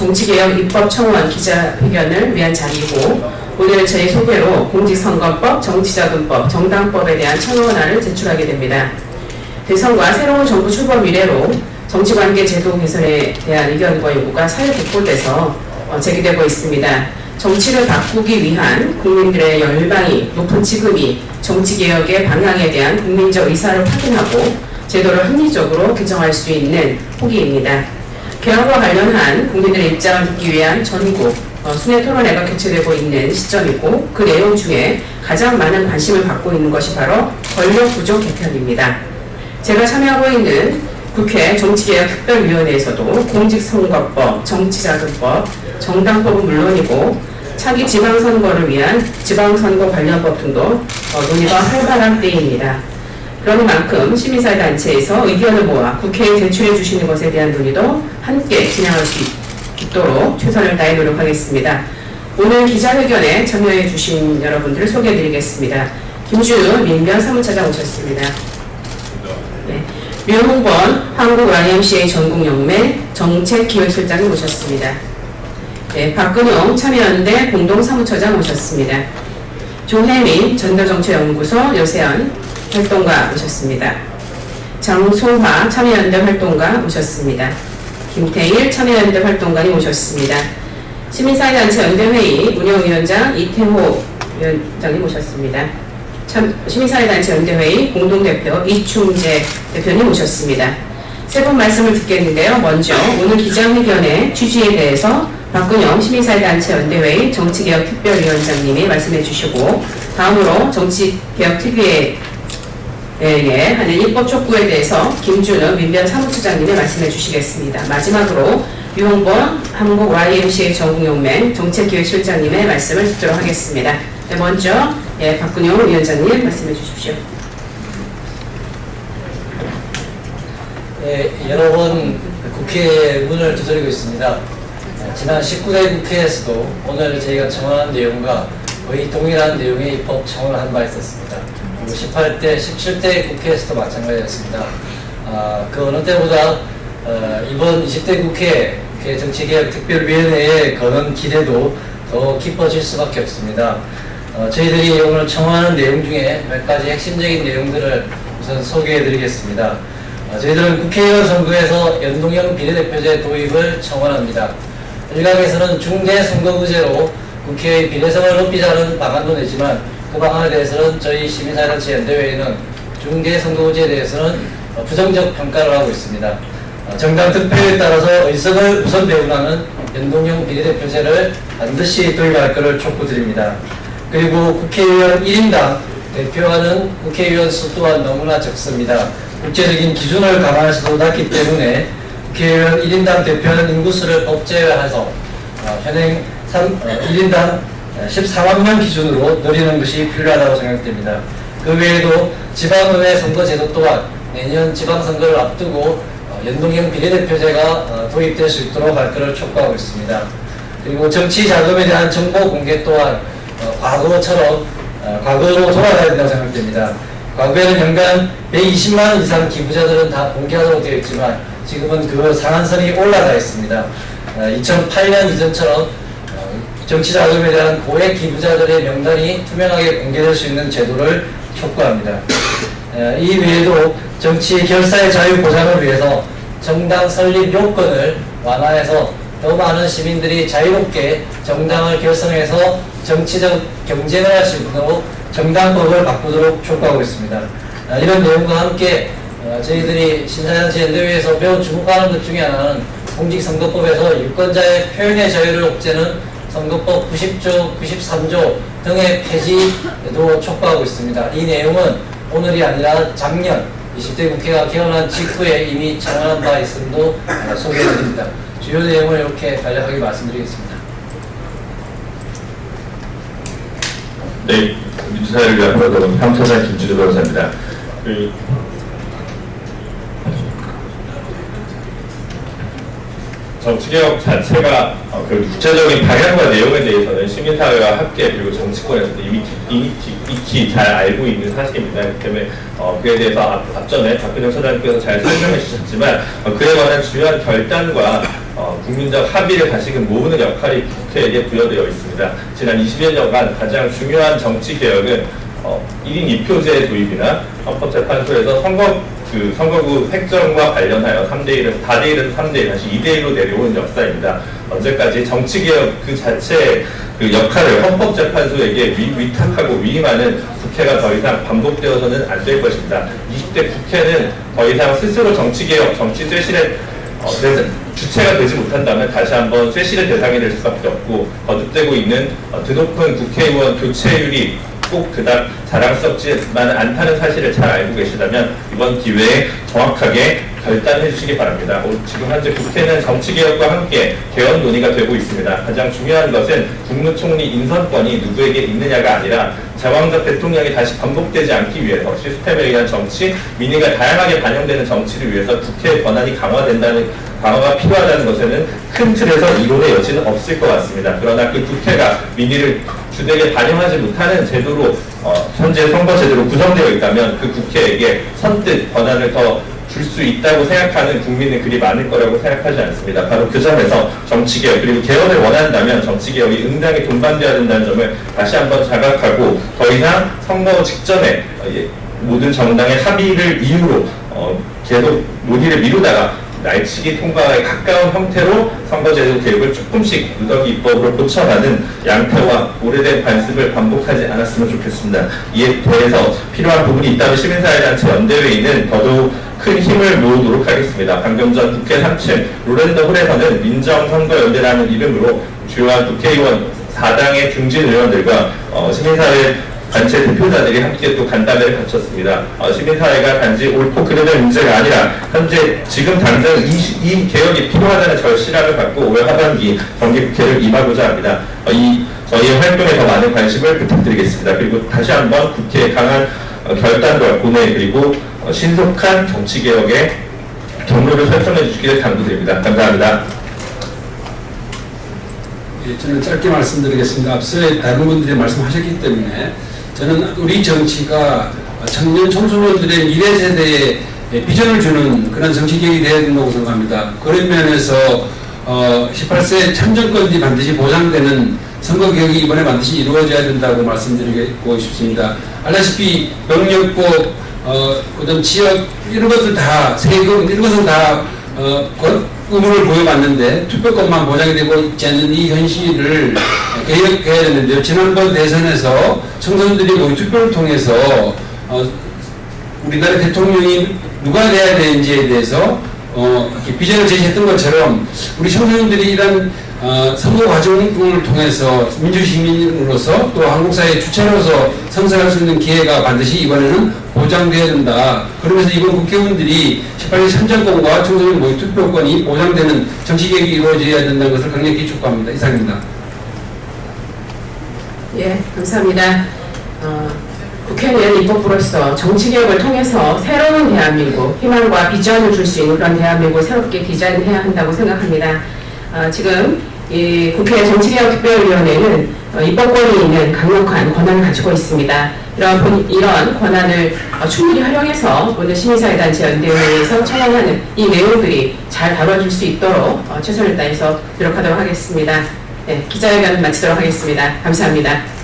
정치개혁 입법 청원 기자회견을 위한 자리이고 오늘 제 소개로 공직선거법, 정치자금법, 정당법에 대한 청원안을 제출하게 됩니다. 대선과 새로운 정부 출범 이래로 정치관계 제도 개선에 대한 의견과 요구가 사회 곳곳에서 어, 제기되고 있습니다. 정치를 바꾸기 위한 국민들의 열망이 높은 지금이 정치개혁의 방향에 대한 국민적 의사를 확인하고 제도를 합리적으로 규정할 수 있는 포기입니다. 개혁과 관련한 국민들의 입장을 듣기 위한 전국 어, 순회 토론회가 개최되고 있는 시점이고 그 내용 중에 가장 많은 관심을 받고 있는 것이 바로 권력 구조 개편입니다. 제가 참여하고 있는 국회 정치개혁특별위원회에서도 공직선거법, 정치자금법, 정당법은 물론이고 차기 지방선거를 위한 지방선거 관련법 등도 어, 논의가 활발한 때입니다. 그런 만큼 시민사회단체에서 의견을 모아 국회에 제출해 주시는 것에 대한 논의도 함께 진행할 수 있도록 최선을 다해 노력하겠습니다. 오늘 기자회견에 참여해 주신 여러분들을 소개해 드리겠습니다. 김준우 민변 사무차장 오셨습니다. 네. 류홍번 한국 YMCA 전국연맹 정책기획실장이 오셨습니다. 네, 박근용 참여연대 공동사무처장 오셨습니다. 조혜민 전도정치연구소 여세연 활동가 오셨습니다. 장소화 참여연대 활동가 오셨습니다. 김태일 참여연대 활동가님 오셨습니다. 시민사회단체 연대회의 운영위원장 이태호 위원장님 오셨습니다. 참, 시민사회단체 연대회의 공동대표 이충재 대표님 오셨습니다. 세 분 말씀을 듣겠는데요. 먼저 오늘 기자회견의 취지에 대해서 박근영 시민사회단체 연대회의 정치개혁특별위원장님이 말씀해 주시고 다음으로 정치개혁특위에 예, 하는 입법 촉구에 대해서 김준우 민변 사무처장님이 말씀해 주시겠습니다. 마지막으로 유홍범 한국 YMCA 전국연맹 정책기획실장님의 말씀을 듣도록 하겠습니다. 네, 먼저 예, 박근영 위원장님 말씀해 주십시오. 예, 여러 번 국회 문을 두드리고 있습니다. 예, 지난 19대 국회에서도 오늘 저희가 청원한 내용과 거의 동일한 내용의 입법 청원을 한 바 있었습니다. 그리고 18대, 17대 국회에서도 마찬가지였습니다. 아, 그 어느 때보다 어, 이번 20대 국회, 정치개혁특별위원회에 거는 기대도 더 깊어질 수밖에 없습니다. 어, 저희들이 오늘 청원하는 내용 중에 몇 가지 핵심적인 내용들을 우선 소개해 드리겠습니다. 어, 저희들은 국회의원 선거에서 연동형 비례대표제 도입을 청원합니다. 일각에서는 중대 선거구제로 국회의 비례성을 높이자는 방안도 내지만 그 방안에 대해서는 저희 시민사회단체 연대회의는 중대 선거구제에 대해서는 어, 부정적 평가를 하고 있습니다. 어, 정당 득표에 따라서 의석을 우선 배분하는 연동형 비례대표제를 반드시 도입할 것을 촉구드립니다. 그리고 국회의원 1인당 대표하는 국회의원 수 또한 너무나 적습니다. 국제적인 기준을 감안해서도 낮기 때문에 국회의원 1인당 대표하는 인구수를 법제화해서 어, 현행 3, 어, 1인당 14만 명 기준으로 늘리는 것이 필요하다고 생각됩니다. 그 외에도 지방의회 선거제도 또한 내년 지방선거를 앞두고 어, 연동형 비례대표제가 어, 도입될 수 있도록 할 것을 촉구하고 있습니다. 그리고 정치 자금에 대한 정보 공개 또한 어, 과거처럼 어, 과거로 돌아가야 된다고 생각됩니다. 과거에는 연간 120만 원 이상 기부자들은 다 공개하도록 되어 있지만 지금은 그 상한선이 올라가 있습니다. 어, 2008년 이전처럼 어, 정치 자금에 대한 고액 기부자들의 명단이 투명하게 공개될 수 있는 제도를 촉구합니다. 어, 이 외에도 정치 결사의 자유 보장을 위해서 정당 설립 요건을 완화해서 더 많은 시민들이 자유롭게 정당을 결성해서 정치적 경쟁을 할 수 있도록 정당법을 바꾸도록 촉구하고 있습니다. 아, 이런 내용과 함께 어, 저희들이 신사단체 연대회에서 매우 주목하는 것 중에 하나는 공직선거법에서 유권자의 표현의 자유를 옥죄는 선거법 90조, 93조 등의 폐지도 촉구하고 있습니다. 이 내용은 오늘이 아니라 작년 20대 국회가 개헌한 직후에 이미 청원한 바 있음도 어, 소개해드립니다. 주요 내용을 이렇게 간략하게 말씀드리겠습니다. 네, 민주사회를 위한 변호사는 평천의 김준우 변호사입니다. 그, 정치개혁 자체가 어, 그 구체적인 방향과 내용에 대해서는 시민사회와 함께 그리고 정치권에서도 이미 기- 이미 기- 익히 잘 알고 있는 사실입니다. 그렇기 때문에 어, 그에 대해서 앞, 앞전에 박근영 차장님께서 잘 설명해 주셨지만 어, 그에 관한 중요한 결단과 어, 국민적 합의를 다시금 모으는 역할이 국회에게 부여되어 있습니다. 지난 20여 년간 가장 중요한 정치 개혁은 어, 1인 2표제 도입이나 헌법재판소에서 선거 그 선거구 획정과 관련하여 3대 1에서 4대 1에서 3대 1 다시 2대 1로 내려온 역사입니다. 언제까지 정치개혁 그 자체의 그 역할을 헌법재판소에게 위, 위탁하고 위임하는 국회가 더 이상 반복되어서는 안 될 것입니다. 20대 국회는 더 이상 스스로 정치개혁, 정치 쇄신의 어, 주체가 되지 못한다면 다시 한번 쇄신의 대상이 될 수밖에 없고 거듭되고 있는 어, 드높은 국회의원 교체율이 꼭 그닥 자랑스럽지만 않다는 사실을 잘 알고 계시다면 이번 기회에 정확하게 결단해 주시기 바랍니다. 오- 지금 현재 국회는 정치개혁과 함께 개헌 논의가 되고 있습니다. 가장 중요한 것은 국무총리 인선권이 누구에게 있느냐가 아니라 제왕적 대통령이 다시 반복되지 않기 위해서 시스템에 의한 정치, 민의가 다양하게 반영되는 정치를 위해서 국회의 권한이 강화된다는 강화가 필요하다는 것에는 큰 틀에서 이론의 여지는 없을 것 같습니다. 그러나 그 국회가 민의를 주되게 반영하지 못하는 제도로 어, 현재 선거 제도로 구성되어 있다면 그 국회에게 선뜻 권한을 더 줄 수 있다고 생각하는 국민은 그리 많을 거라고 생각하지 않습니다. 바로 그 점에서 정치개혁 그리고 개헌을 원한다면 정치개혁이 응당히 동반되어야 된다는 점을 다시 한번 자각하고 더 이상 선거 직전에 어, 예, 모든 정당의 합의를 이유로 어, 계속 논의를 미루다가 날치기 통과에 가까운 형태로 선거제도 개혁을 조금씩 누더기 입법으로 고쳐가는 양태와 오래된 관습을 반복하지 않았으면 좋겠습니다. 이에 대해서 필요한 부분이 있다면 시민사회단체 연대회의는 더더욱 큰 힘을 모으도록 하겠습니다. 방금 전 국회 3층 로렌더 홀에서는 민정선거연대라는 이름으로 주요한 국회의원 4당의 중진 의원들과 어, 시민사회 단체 대표자들이 함께 또 간담회를 갖췄습니다. 어, 시민사회가 단지 옳고 그르는 문제가 아니라 현재 지금 당장 이, 시- 이 개혁이 필요하다는 절실함을 갖고 올 하반기 정기국회를 임하고자 합니다. 어, 이 저희의 활동에 더 많은 관심을 부탁드리겠습니다. 그리고 다시 한번 국회의 강한 어, 결단과 고뇌 그리고 어, 신속한 정치개혁의 경로를 설정해 주시기를 당부드립니다. 감사합니다. 예, 저는 짧게 말씀드리겠습니다. 앞서 다른 분들이 말씀하셨기 때문에 저는 우리 정치가 청년 청소년들의 미래 세대에 비전을 주는 그런 정치개혁이 되어야 된다고 생각합니다. 그런 면에서 어, 18세 참정권이 반드시 보장되는 선거개혁이 이번에 반드시 이루어져야 된다고 말씀드리고 싶습니다. 알다시피 병력법, 어, 그다음 지역 이런 것들 다 세금 이런 것은 다 어, 그 의무를 부여받는데 투표권만 보장이 되고 있지 않는 이 현실을 개혁해야 되는데요. 지난번 대선에서 청소년들이 모의 투표를 통해서 어, 우리나라 대통령이 누가 돼야 되는지에 대해서 어, 비전을 제시했던 것처럼 우리 청소년들이 이런 어, 선거 과정을 통해서 민주시민으로서 또 한국 사회 주체로서 성장할 수 있는 기회가 반드시 이번에는 보장되어야 된다. 그러면서 이번 국회의원들이 18일 참정권과 청소년 모의 투표권이 보장되는 정치개혁이 이루어져야 된다는 것을 강력히 촉구합니다. 이상입니다. 예, 감사합니다. 어, 국회는 입법부로서 정치개혁을 통해서 새로운 대한민국, 희망과 비전을 줄 수 있는 그런 대한민국을 새롭게 디자인해야 한다고 생각합니다. 어, 지금 이 국회 정치개혁 특별위원회는 어, 입법권이 있는 강력한 권한을 가지고 있습니다. 이런, 본- 이런 권한을 어, 충분히 활용해서 오늘 시민사회단체 연대회에서 청원하는 이 내용들이 잘 다뤄질 수 있도록 어, 최선을 다해서 노력하도록 하겠습니다. 네, 기자회견 마치도록 하겠습니다. 감사합니다.